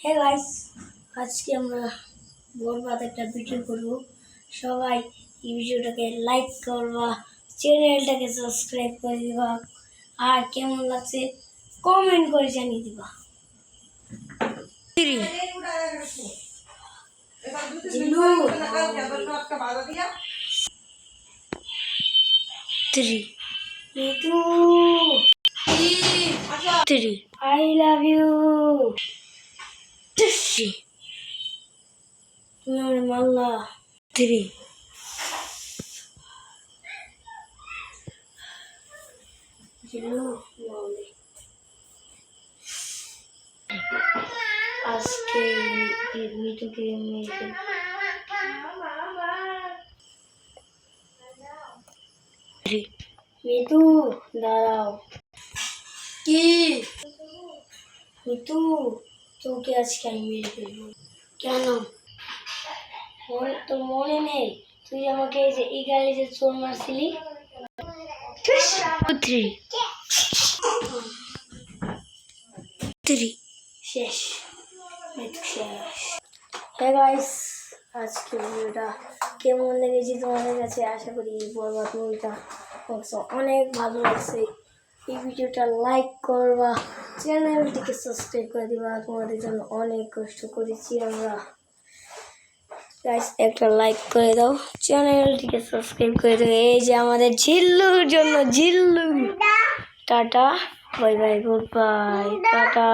হ্যাঁ গাইস আজকে আমরা বরবাদ একটা ভিডিও করব। সবাই এই ভিডিওটাকে লাইক করবা চ্যানেলটাকে সাবস্ক্রাইব করে দিবা আর কেমন লাগছে কমেন্ট করে জানিয়ে দিবা। Three Mitu three I love you three তুমি আমার মাল্লা আজকে মিতুকে থ্রি মিতু দাঁড়াও। কি? মিতু তোকে আজকে আমি মেরে ফেলব কেন? মনে তো মনে নেই? তুই আমাকে এই যে এই গাড়ি যে চোর মারছিলি? শেষ। হ্যাঁ গাইস আজকে ভিডিওটা কেমন লেগেছে তোমাদের কাছে আশা করি বরবাদ মুভিটা অনেক ভালো লাগছে। এই ভিডিওটা লাইক করবা। চ্যানেলটিকে সাবস্ক্রাইব করে দিবা। তোমাদের জন্য অনেক কষ্ট করেছি আমরা। গাইস একটা লাইক করে দাও। চ্যানেলটিকে সাবস্ক্রাইব করে দেবে এই যে আমাদের ঝিল্লুর জন্য Jhillu tata bye bye good bye tata.